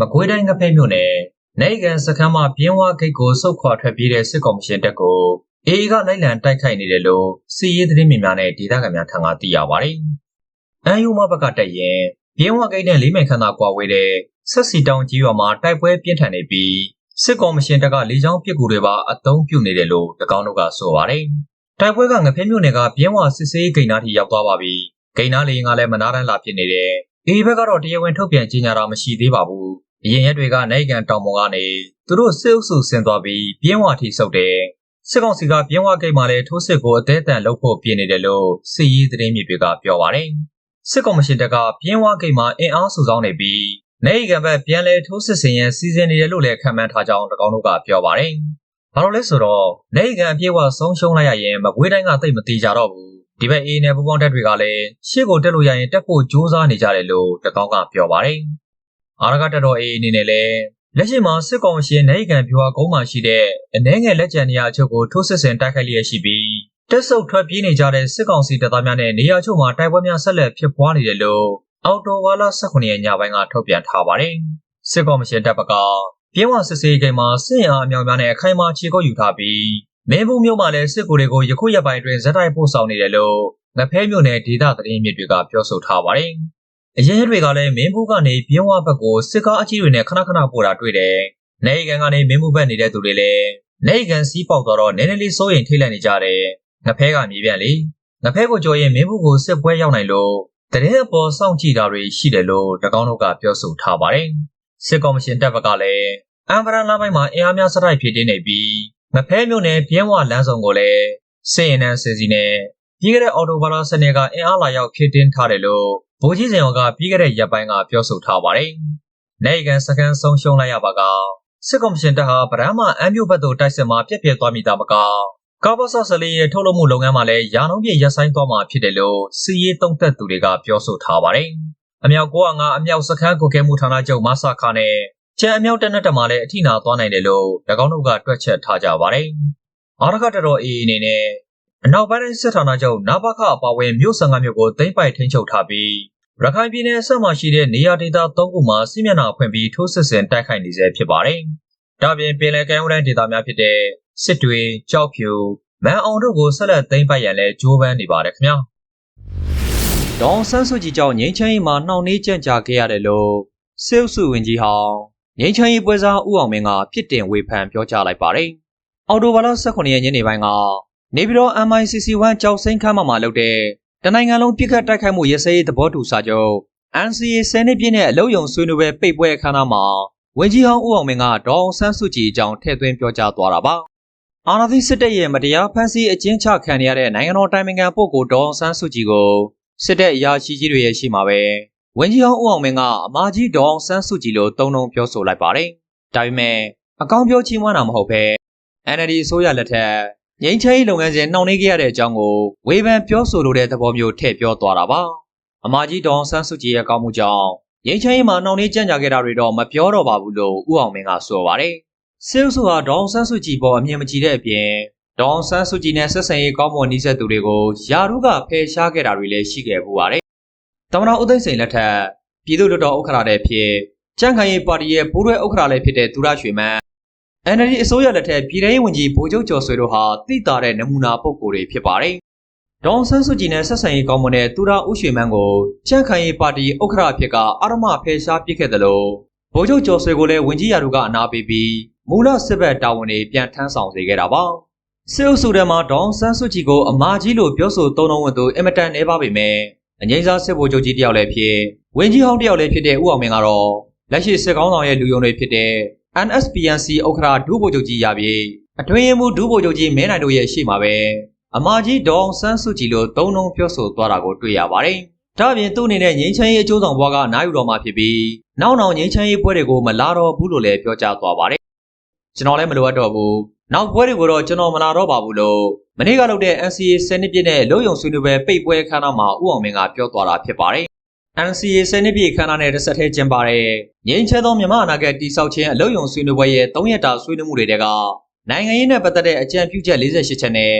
မကွေးတိုင်းငဖဲမြို့နယ်နိုင်ကန်စခန်းမှာပြင်းဝဂိတ်ကိုစုတ်ခွာထွက်ပြေးတဲ့စစ်ကောင်ရှင်တပ်ကိုအေအေကလိုက်လံတိုက်ခိုက်နေတယ်လို့စီရေးသတင်းမြင်များနဲ့ဒေသခံများထံကသိရပါတယ်။အန်ယူမဘက်ကတက်ရင်ပြင်းဝဂိတ်နဲ့လေးမိုင်ခန့်သာကွာဝေးတဲ့ဆက်စီတောင်ကြီးရွာမှာတိုက်ပွဲပြင်းထန်နေပြီးစစ်ကောင်မရှင်တပ်ကလေကြောင်းပစ်ကူတွေပါအသုံးပြုနေတယ်လို့တကောင်းတို့ကဆိုပါတယ်။တိုက်ပွဲကငဖဲမြို့နယ်ကပြင်းဝစစ်စေးဂိတ်နားထိရောက်သွားပါပြီ။ ဂိတ်နားလေရင်ကလည်းမနာတန်းလာဖြစ်နေတယ်။အေဘက်ကတော့တရားဝင်ထုတ်ပြန်ကြေညာတာမရှိသေးပါဘူး။အရင်ရက်တွေကနိုင်ကန်တောင်ပေါ်ကနေသူတို့စစ်အုပ်စုဆင်းသွားပြီးပြင်းဝထိဆုပ်တယ်။စစ်ကောင်စီကပြင်းဝဂိတ်မှာလည်းထိုးစစ်ကိုအသေးအံလုပ်ဖို့ပြင်နေတယ်လို့စစ်ရေးသတင်းမြေတွေကပြောပါတယ်။စစ်ကောင်မရှင်တပ်ကပြင်းဝဂိတ်မှာအင်အားစုဆောင်းနေပြီးနိုင်ကန်ဘက်ပြန်လဲထိုးစစ်ဆင်ရန်စီစဉ်နေတယ်လို့လည်းခံမှန်းထားကြောင်းတကောင်းတို့ကပြောပါတယ်။ဘာလို့လဲဆိုတော့နိုင်ကန်အပြေးဝဆုံးရှုံးလိုက်ရရင်မကွေးတိုင်းကတိတ်မတိကြတော့ဘူး။ ဒီဘက်အေးနယ်ပူပေါင်းတက်တွေကလည်းရှေ့ကိုတက်လို့ရရင်တက်ဖို့ကြိုးစားနေကြတယ်လို့တကောင်းကပြောပါတယ်။အာရကတက်တော်အေးအနေနဲ့လည်းလက်ရှိမှာစစ်ကောင်ရှင်နိုင်ကန်ပြွာကုန်းမှာရှိတဲ့အနှဲငယ်လက်ကျန်နေရာအချို့ကိုထိုးစစ်ဆင်တိုက်ခိုက်လျက်ရှိပြီးတက်ဆုပ်ထွက်ပြေးနေကြတဲ့စစ်ကောင်စီတပ်သားများနဲ့နေရာချို့မှာတိုက်ပွဲများဆက်လက်ဖြစ်ပွားနေတယ်လို့အော်တိုဝါလာ18ရက်ညပိုင်းကထုတ်ပြန်ထားပါတယ်။စစ်ကောင်ရှင်တပ်ဘက်ကပြင်းဝစစ်စေးကိန်းမှာစစ်ရင်အားအမြောက်များနဲ့အခိုင်အမာခြေကုပ်ယူထားပြီး မင်းဘူးမြို့မှာလည်းစစ်ကိုတွေကိုယခုရက်ပိုင်းအတွင်းဇက်တိုက်ပို့ဆောင်နေတယ်လို့ငဖဲမြို့နယ်ဒေသသတင်းမြစ်တွေကပြောဆိုထားပါတယ်။အရင်တွေကလည်းမင်းဘူးကနေပြင်းဝဘက်ကိုစစ်ကားအကြီးတွေနဲ့ခဏခဏပို့တာတွေ့တယ်။နေကန်ကနေမင်းဘူးဘက်နေတဲ့သူတွေလည်းနေကန်စီးပေါက်တော့နည်းနည်းလေးစိုးရင်ထိတ်လန့်နေကြတယ်။ငဖဲကမြေပြန့်လေ။ငဖဲကိုကြော်ရင်မင်းဘူးကိုစစ်ပွဲရောက်နိုင်လို့တရင်အပေါ်စောင့်ကြည့်တာတွေရှိတယ်လို့တကောင်းတို့ကပြောဆိုထားပါတယ်။စစ်ကောင်မရှင်တပ်ဘက်ကလည်းအမ်ဗရန်လာပိုင်းမှာအင်အားများစတိုက်ဖြည့်တင်းနေပြီး မဖဲမြို့နယ်ပြင်းဝလမ်းဆောင်ကိုလည်းစစ်ရင်နှန်းစစ်စီနဲ့ပြီးခဲ့တဲ့အော်တိုဘာလစနေကအင်အားလာရောက်ဖြည့်တင်းထားတယ်လို့ဗိုလ်ကြီးစင်ရောကပြီးခဲ့တဲ့ရက်ပိုင်းကပြောဆိုထားပါတယ်။နိုင်ကန်စကန်ဆုံးရှုံးလိုက်ရပါကစစ်ကောင်မရှင်တပ်ဟာဗရမ်းမှာအမ်းမြို့ဘက်သို့တိုက်စစ်မှာပြက်ပြက်သွားမိတာမကကာဘော့ဆာဆလီရဲ့ထုတ်လုပ်မှုလုပ်ငန်းမှာလည်းရာနှုန်းပြည့်ရပ်ဆိုင်းသွားမှာဖြစ်တယ်လို့စီရေးတုံးသက်သူတွေကပြောဆိုထားပါတယ်။အမြောက်905အမြောက်စခန်းကုကဲမှုဌာနချုပ်မဆာခါနဲ့ ကျန်အမြောက်တနက်တက်မှာလည်းအထိနာသွားနိုင်တယ်လို့၎င်းတို့ကတွက်ချက်ထားကြပါတယ်။အာရကတတော်အေးအနေနဲ့အနောက်ပိုင်းစစ်ဌာနချုပ်နဘခအပါဝင်မြို့ဆန်ကမြို့ကိုသိမ်းပိုက်ထိန်းချုပ်ထားပြီးရခိုင်ပြည်နယ်ဆက်မှာရှိတဲ့နေရာဒေသ၃ခုမှာစစ်မျက်နှာဖွင့်ပြီးထိုးစစ်ဆင်တိုက်ခိုက်နေဆဲဖြစ်ပါတယ်။ဒါပြင်ပင်လယ်ကမ်းရိုးတန်းဒေသများဖြစ်တဲ့စစ်တွေကြောက်ဖြူမန်အောင်တို့ကိုဆက်လက်သိမ်းပိုက်ရန်လဲကြိုးပမ်းနေပါတယ်ခင်ဗျာ။ဒေါန်ဆန်းစုကြည်ကြောင့်ငိမ့်ချမ်းရေးမှာနှောင့်နှေးကြန့်ကြာခဲ့ရတယ်လို့စေုပ်စုဝင်ကြီးဟောင်း ငိမ့်ချမ်းရေးပွဲစားဦးအောင်မင်းကပြစ်တင်ဝေဖန်ပြောကြားလိုက်ပါတယ်။အော်တိုဘာလ18ရက်ညနေပိုင်းကနေပြည်တော် MICC1 ကြောက်စိမ့်ခမ်းမမှာလုပ်တဲ့တနိုင်ငံလုံးပြစ်ခတ်တိုက်ခိုက်မှုရစရေးသဘောတူစာချုပ် NCA 10နှစ်ပြည့်နဲ့အလုံးယုံဆွေးနွေးပွဲပိတ်ပွဲအခမ်းအနားမှာဝင်ကြီးဟောင်းဦးအောင်မင်းကဒေါအောင်ဆန်းစုကြည်အကြောင်းထည့်သွင်းပြောကြားသွားတာပါ။အာဏာသိမ်းစစ်တပ်ရဲ့မတရားဖမ်းဆီးအကျဉ်းချခံရတဲ့နိုင်ငံတော်တိုင်ပင်ခံပုဂ္ဂိုလ်ဒေါအောင်ဆန်းစုကြည်ကိုစစ်တပ်အရာရှိကြီးတွေရဲ့ရှိမှာပဲ ဝင်ကြီးဟောင်းဦးအောင်မင်းကအမာကြီးဒေါအောင်ဆန်းစုကြည်လို့တုံ့တုံပြောဆိုလိုက်ပါတယ်။ဒါပေမဲ့အကောင်းပြောချီးမွမ်းတာမဟုတ်ဘဲ NLD အစိုးရလက်ထက်ငိမ့်ချရေးလုပ်ငန်းစဉ်နှောင့်နှေးခဲ့ရတဲ့အကြောင်းကိုဝေဖန်ပြောဆိုလိုတဲ့သဘောမျိုးထည့်ပြောသွားတာပါ။အမကြီးဒေါန်ဆန်းစုကြည်ရဲ့ကောင်းမှုကြောင့်ငိမ့်ချရေးမှာနှောင့်နှေးကြံ့ကြာခဲ့တာတွေတော့မပြောတော့ပါဘူးလို့ဦးအောင်မင်းကဆိုပါတယ်။စေုပ်စုဟာဒေါန်ဆန်းစုကြည်ပေါ်အမြင်မကြည်တဲ့အပြင်ဒေါန်ဆန်းစုကြည်နဲ့ဆက်ဆံရေးကောင်းမွန်နှိစက်သူတွေကိုယာရုကဖယ်ရှားခဲ့တာတွေလည်းရှိခဲ့ပူပါတယ်။ တမနာဦးသိန်းစိန်လက်ထက်ပြည်သူ့လွှတ်တော်ဥက္ကဋ္ဌတဲ့ဖြစ်ကြံ့ခိုင်ရေးပါတီရဲ့ဘိုးရွယ်ဥက္ကဋ္ဌလည်းဖြစ်တဲ့သူရရွှေမန်း NLD အစိုးရလက်ထက်ပြည်ထောင်ဝင်ကြီးဗိုလ်ချုပ်ကျော်ဆွေတို့ဟာတိတာတဲ့နမူနာပုဂ္ဂိုလ်တွေဖြစ်ပါတယ်။ဒေါန်ဆန်းစုကြည်နဲ့ဆက်ဆံရေးကောင်းမွန်တဲ့သူရဦးရွှေမန်းကိုချန့်ခိုင်ရေးပါတီဥက္ကဋ္ဌအဖြစ်ကအာရမဖယ်ရှားပစ်ခဲ့တယ်လို့ဗိုလ်ချုပ်ကျော်ဆွေကိုလည်းဝင်ကြီးရာတို့ကအနာပေးပြီးမူလစစ်ဘက်တာဝန်တွေပြန်ထမ်းဆောင်စေခဲ့တာပါ။စစ်အုပ်စုထဲမှာဒေါန်ဆန်းစုကြည်ကိုအမာကြီးလို့ပြောဆိုသုံးနှုန်းဝင်သူအင်မတန်နေပါပေမဲ့ အငိမ့်စားစစ်ဗိုလ်ချုပ်ကြီးတယောက်လည်းဖြစ်ဝင်ကြီးဟောင်းတယောက်လည်းဖြစ်တဲ့ဦးအောင်မင်းကတော့လက်ရှိစစ်ကောင်းဆောင်ရဲ့လူယုံတွေဖြစ်တဲ့ NSPNC ဥက္ကဋ္ဌဒုဗိုလ်ချုပ်ကြီးရပြီအတွင်းရင်မှုဒုဗိုလ်ချုပ်ကြီးမဲနိုင်တို့ရဲ့ရှေ့မှာပဲအမာကြီးဒေါအောင်ဆန်းစုကြည်လို့သုံးလုံးပြောဆိုသွားတာကိုတွေ့ရပါတယ်။ဒါ့အပြင်သူ့အနေနဲ့ငြိမ်းချမ်းရေးအကျိုးဆောင်ဘွားကနားယူတော်မှာဖြစ်ပြီးနောက်နောက်ငြိမ်းချမ်းရေးပွဲတွေကိုမလာတော့ဘူးလို့လည်းပြောကြားသွားပါတယ်။ကျွန်တော်လည်းမလိုအပ်တော့ဘူး။ နောက်ပွဲတွေကိုတော့ကျွန်တော်မလာတော့ပါဘူးလို့မနေ့ကလုပ်တဲ့ NCA 10နှစ်ပြည့်နဲ့လုံယုံဆွေးနွေးပွဲပိတ်ပွဲခမ်းနားမှာဦးအောင်မင်းကပြောသွားတာဖြစ်ပါတယ်။ NCA 10နှစ်ပြည့်ခမ်းနားနဲ့တစ်ဆက်တည်းကျင်းပတဲ့ငင်းချဲသောမြန်မာအနာဂတ်တိဆောက်ခြင်းအလုံယုံဆွေးနွေးပွဲရဲ့3ရက်တာဆွေးနွေးမှုတွေကနိုင်ငံရေးနဲ့ပတ်သက်တဲ့အကြံပြုချက်48ချက်နဲ့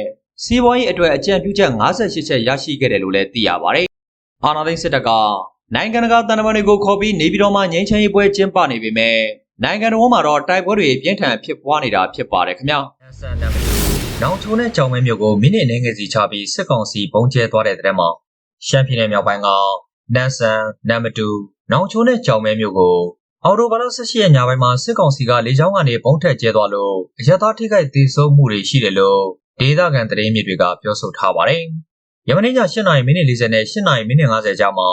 စီးပွားရေးအတွက်အကြံပြုချက်58ချက်ရရှိခဲ့တယ်လို့လည်းသိရပါတယ်။အာနာသိန်းစစ်တပ်ကနိုင်ငံတကာတန်တမန်တွေကိုခေါ်ပြီးနေပြည်တော်မှာငြိမ်းချမ်းရေးပွဲကျင်းပနေပေမဲ့ နိုင်ငံတော်မှာတော့တိုက်ပွဲတွေပြင်းထန်ဖြစ်ပွားနေတာဖြစ်ပါတယ်ခင်ဗျာဆန်နံပါတ်နောင်ချိုနဲ့ကြောင်မဲမြို့ကိုမိနစ်နေငယ်စီချပြီးစစ်ကောင်စီပုံကျဲသွားတဲ့တဲ့မှာရှမ်းပြည်နယ်မြောက်ပိုင်းကနန်ဆန်နံမတူနောင်ချိုနဲ့ကြောင်မဲမြို့ကိုအော်တိုဘာလ18ရက်ညပိုင်းမှာစစ်ကောင်စီကလေကြောင်းကနေပုံထက်ကျဲသွားလို့အရသာထိခိုက်ဒေဆုံးမှုတွေရှိတယ်လို့ဒေသခံသတင်းမြစ်တွေကပြောဆိုထားပါတယ်။ယမနေ့ည8:40မိနစ်40နဲ့8:50မိနစ်50ကြာမှာ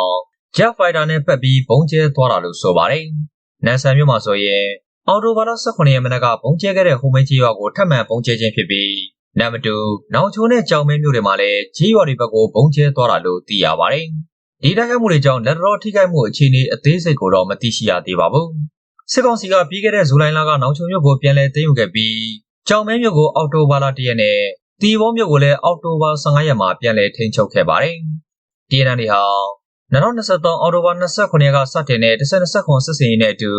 Jet Fighter နဲ့ပတ်ပြီးပုံကျဲသွားတာလို့ဆိုပါတယ်။ နန်ဆန်မြို့မှာဆိုရင်အော်တိုဘာလ18ရက်မနက်ကပုံကျဲခဲ့တဲ့ဟိုမိန်ကြီးရွာကိုထပ်မံပုံကျဲခြင်းဖြစ်ပြီးနံပါတ်2နောင်ချိုနဲ့ကြောင်မဲမြို့တွေမှာလည်းကြီးရွာတွေဘက်ကိုပုံကျဲသွားတာလို့သိရပါတယ်။ဒီတိုက်ခိုက်မှုတွေကြောင့်လက်တော်ထိခိုက်မှုအခြေအနေအသေးစိတ်ကိုတော့မသိရှိရသေးပါဘူး။စစ်ကောင်စီကပြီးခဲ့တဲ့ဇူလိုင်လကနောင်ချိုမြို့ကိုပြန်လည်သိမ်းယူခဲ့ပြီးကြောင်မဲမြို့ကိုအောက်တိုဘာလ1ရက်နဲ့တီဘောမြို့ကိုလည်းအောက်တိုဘာ15ရက်မှာပြန်လည်ထိန်းချုပ်ခဲ့ပါတယ်။ TNN တွေဟာ 2023အောက်တိုဘာ29ရက်ကစတင်တဲ့10-20ခွန်စစ်စင်ရေးနဲ့အတူ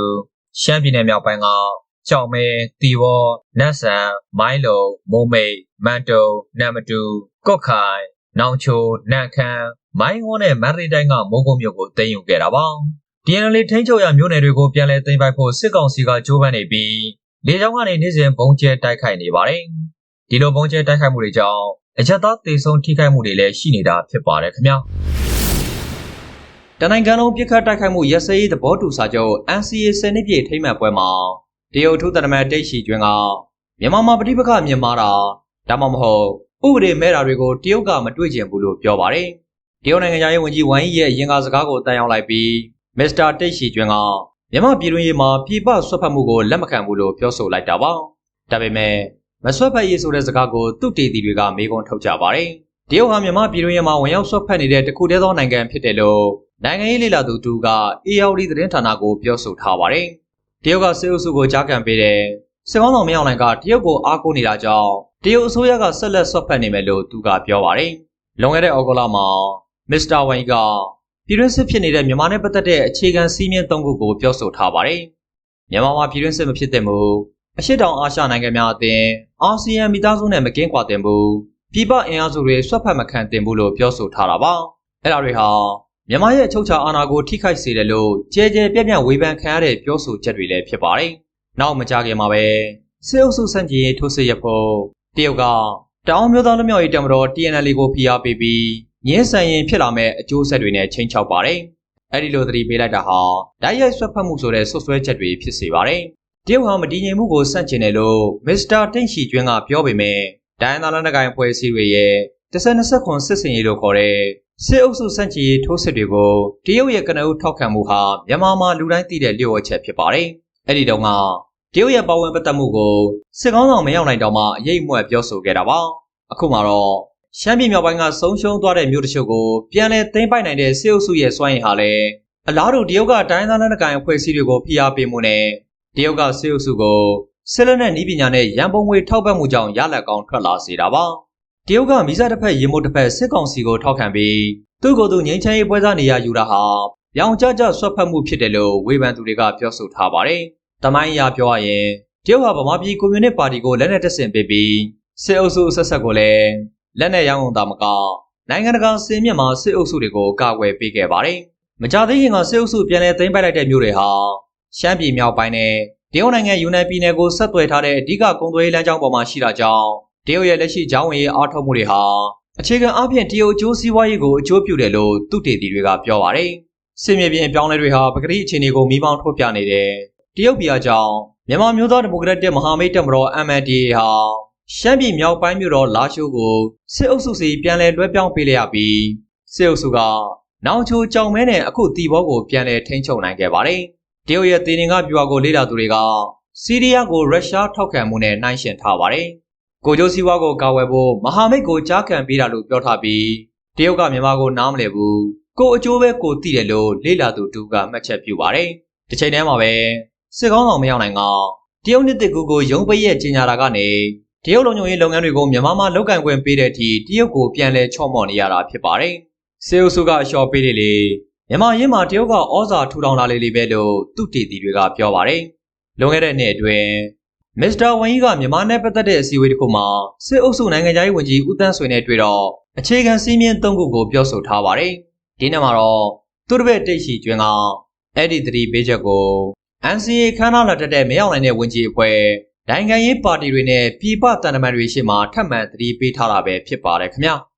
ရှမ်းပြည်နယ်မြောက်ပိုင်းကကြောင်မဲတီဝေါနတ်ဆန်မိုင်းလုံမိုးမိတ်မန်တုံနမ်မတူကော့ခိုင်နောင်ချိုနန့်ခမ်းမိုင်းဝန်းနဲ့မန္တလေးတိုင်းကမိုးကုတ်မြို့ကိုသိမ်းယူခဲ့တာပါ။ DNL ထိန်းချုပ်ရမြို့နယ်တွေကိုပြန်လည်သိမ်းပိုက်ဖို့စစ်ကောင်စီကကြိုးပမ်းနေပြီးလေကြောင်းကနေနေ့စဉ်ပုံကျဲတိုက်ခိုက်နေပါတယ်။ဒီလိုပုံကျဲတိုက်ခိုက်မှုတွေကြောင့်အကြက်သားတေဆုံးထိခိုက်မှုတွေလည်းရှိနေတာဖြစ်ပါတယ်ခင်ဗျာ။ တနိုင်ငံလုံးပြစ်ခတ်တိုက်ခိုက်မှုရစရေးသဘောတူစာချုပ် NCA 10နှစ်ပြည့်ထိမ်းမှတ်ပွဲမှာတရုတ်ထုသတမန်တိတ်ရှိကျွန်းကမြန်မာမှာပဋိပက္ခမြင်မာတာဒါမှမဟုတ်ဥပဒေမဲ့တာတွေကိုတရုတ်ကမတွေ့ကျင်ဘူးလို့ပြောပါတယ်။တရုတ်နိုင်ငံသားရေးဝန်ကြီးဝမ်ယီရဲ့ရင်ကားစကားကိုတန်ရောက်လိုက်ပြီးမစ္စတာတိတ်ရှိကျွန်းကမြန်မာပြည်တွင်းရေးမှာပြည်ပဆွတ်ဖက်မှုကိုလက်မခံဘူးလို့ပြောဆိုလိုက်တာပါ။ဒါပေမဲ့မဆွတ်ဖက်ရေးဆိုတဲ့စကားကိုသူ့တေတီတွေကမေးခွန်းထုတ်ကြပါတယ်။တရုတ်ဟာမြန်မာပြည်တွင်းရေးမှာဝင်ရောက်ဆွတ်ဖက်နေတဲ့တခုတည်းသောနိုင်ငံဖြစ်တယ်လို့ နိုင်ငံရေးလေလာသူတူက ARD သတင်းဌာနကိုပြောဆိုထားပါတယ်။တရုတ်ကစေအုပ်စုကိုကြားကန်ပေးတဲ့စစ်ကောင်းဆောင်မင်းအောင်လှိုင်ကတရုတ်ကိုအားကိုးနေတာကြောင့်တရုတ်အစိုးရကဆက်လက်ဆွတ်ဖက်နေမယ်လို့သူကပြောပါတယ်။လွန်ခဲ့တဲ့ဩဂုတ်လမှာမစ္စတာဝိုင်ကပြည်တွင်းစစ်ဖြစ်နေတဲ့မြန်မာနဲ့ပတ်သက်တဲ့အခြေခံစည်းမျဉ်း၃ခုကိုပြောဆိုထားပါတယ်။မြန်မာမှာပြည်တွင်းစစ်မဖြစ်သင့်ဘူး။အရှိတောင်အာရှနိုင်ငံများအသင်းအာဆီယံမိသားစုနဲ့မကင်းကွာသင့်ဘူး။ပြည်ပအင်အားစုတွေဆွတ်ဖက်မခံသင့်ဘူးလို့ပြောဆိုထားတာပါ။အဲ့ဒါတွေဟာ မြန်မာရဲ့အချုပ်ချာအာဏာကိုထိခိုက်စေတယ်လို့ကြဲကြဲပြန့်ပြန့်ဝေဖန်ခံရတဲ့ပြောဆိုချက်တွေလည်းဖြစ်ပါတယ်။နောက်မကြခင်မှာပဲစစ်အုပ်စုစန့်ကျင်ရေးထိုးစစ်ရဖို့တရုတ်ကတောင်မျိုးသားလူမျိုးရေးတမတော် TNL ကိုဖိအားပေးပြီးငင်းဆန်ရင်ဖြစ်လာမဲ့အကျိုးဆက်တွေနဲ့ချိန်ချောက်ပါတယ်။အဲဒီလိုသတိပေးလိုက်တာဟာဓာတ်ရိုက်ဆွတ်ဖက်မှုဆိုတဲ့ဆွဆွဲချက်တွေဖြစ်စေပါတယ်။တရုတ်ဟာမတည်ငြိမ်မှုကိုစန့်ကျင်တယ်လို့မစ္စတာတိန့်ရှီကျွန်းကပြောပေမဲ့ဒိုင်းသားလက်နက်ကိုင်အဖွဲ့အစည်းတွေရဲ့10-20ခွန်စစ်စင်ရေးလို့ခေါ်တဲ့ စစ်အုပ်စုစန့်ကျင်ရေးထိုးစစ်တွေကိုတရုတ်ရဲ့ကနဦးထောက်ခံမှုဟာမြန်မာမှာလူတိုင်းသိတဲ့လျှို့ဝှက်ချက်ဖြစ်ပါတယ်။အဲ့ဒီတုန်းကတရုတ်ရဲ့ပါဝင်ပတ်သက်မှုကိုစစ်ကောင်းဆောင်မရောက်နိုင်တော့မှအရေးအမွက်ပြောဆိုခဲ့တာပါ။အခုမှတော့ရှမ်းပြည်မြောက်ပိုင်းကဆုံးရှုံးသွားတဲ့မြို့တချို့ကိုပြန်လည်သိမ်းပိုက်နိုင်တဲ့စစ်အုပ်စုရဲ့စွမ်းရည်ဟာလည်းအလားတူတရုတ်ကတိုင်းသားလက်နက်ကိုင်အဖွဲ့အစည်းတွေကိုဖိအားပေးမှုနဲ့တရုတ်ကစစ်အုပ်စုကိုစစ်လက်နက်နည်းပညာနဲ့ရန်ပုံငွေထောက်ပံ့မှုကြောင့်ရလက်ကောင်းထွက်လာစေတာပါ။ တရုတ်ကမိစားတစ်ဖက်ရေမိုးတစ်ဖက်စစ်ကောင်စီကိုထောက်ခံပြီးသူ့ကိုယ်သူငိမ့်ချမ်းရေးပွဲစားနေရယူတာဟာရောင်ကြကြဆွတ်ဖက်မှုဖြစ်တယ်လို့ဝေဖန်သူတွေကပြောဆိုထားပါတယ်။တမိုင်းအရပြောရရင်တရုတ်ဟာဗမာပြည်ကွန်မြူနစ်ပါတီကိုလက်နက်တပ်ဆင်ပေးပြီးစစ်အုပ်စုဆက်ဆက်ကိုလည်းလက်နက်ရောင်းအောင်တာမကနိုင်ငံတကာစင်မြင့်မှာစစ်အုပ်စုတွေကိုကာကွယ်ပေးခဲ့ပါတယ်။မကြသေးခင်ကစစ်အုပ်စုပြန်လည်သိမ်းပိုက်လိုက်တဲ့မြို့တွေဟာရှမ်းပြည်မြောက်ပိုင်းနဲ့တရုတ်နိုင်ငံယူနန်ပြည်နယ်ကိုဆက်သွယ်ထားတဲ့အဓိကကုန်သွယ်ရေးလမ်းကြောင်းပေါ်မှာရှိတာကြောင့် တရုတ်ရဲ့လက်ရှိကြောင်းဝင်ရေးအားထုတ်မှုတွေဟာအခြေခံအပြင်တရုတ်အကျိုးစီးပွားရေးကိုအကျိုးပြုတယ်လို့သူတေတီတွေကပြောပါတယ်။စစ်မြေပြင်အပြောင်းလဲတွေဟာပကတိအခြေအနေကိုမိမောင်းထုတ်ပြနေတယ်။တရုတ်ပြည်အကြောင်းမြန်မာမျိုးသားဒီမိုကရက်တစ်မဟာမိတ်တပ်မတော် MNDAA ဟာရှမ်းပြည်မြောက်ပိုင်းမြို့တော်လာရှိုးကိုစစ်အုပ်စုစီပြန်လည်လွှဲပြောင်းပေးလိုက်ရပြီးစစ်အုပ်စုကနောင်ချိုကြောင်မဲနဲ့အခုတီဘောကိုပြန်လည်ထိန်းချုပ်နိုင်ခဲ့ပါတယ်။တရုတ်ရဲ့တည်ငင်ကပြူဟာကိုလေ့လာသူတွေကစီးရီးယားကိုရုရှားထောက်ခံမှုနဲ့နှိုင်းယှဉ်ထားပါတယ်။ ကိုကျိုးစည်းဝါးကိုကာဝယ်ဖို့မဟာမိတ်ကိုကြားခံပေးတာလို့ပြောထားပြီးတရုတ်ကမြန်မာကိုနားမလည်ဘူးကိုအကျိုးပဲကိုသိတယ်လို့လေ့လာသူတူကမှတ်ချက်ပြုပါတယ်တစ်ချိန်တည်းမှာပဲစစ်ကောင်းဆောင်မရောက်နိုင်ကတရုတ်နှစ်တကူကိုရုံးပိတ်ရဲ့ကြီးညာတာကနေတရုတ်လုံခြုံရေးလုပ်ငန်းတွေကိုမြန်မာမှာလုပ်ကင်ခွင့်ပေးတဲ့အထိတရုတ်ကိုပြန်လဲချော့မော့နေရတာဖြစ်ပါတယ်စေအုပ်စုကအလျှော်ပေးတယ်လေမြန်မာရင်းမှာတရုတ်ကဩဇာထူထောင်လာလေလေပဲလို့သူတေတီတွေကပြောပါတယ်လွန်ခဲ့တဲ့နှစ်အတွင်း မစ္စတာဝင်းကြီးကမြန်မာနဲ့ပတ်သက်တဲ့အစည်းအဝေးတစ်ခုမှာစစ်အုပ်စုနိုင်ငံသားရေးဝန်ကြီးဦးတန်းဆွေနဲ့တွေ့တော့အခြေခံစည်းမျဉ်း၃ခုကိုပြောဆိုထားပါတယ်။ဒီနေ့မှာတော့သူတစ်ပည့်တိတ်ရှိကျွင်းကအဲ့ဒီသတိပေးချက်ကို NCA ခန်းနာလက်တက်တဲ့မရောက်နိုင်တဲ့ဝင်ကြီးအဖွဲ့နိုင်ငံရေးပါတီတွေနဲ့ပြည်ပတန်တမန်တွေရှေ့မှာထပ်မံသတိပေးထားတာပဲဖြစ်ပါတယ်ခင်ဗျာ။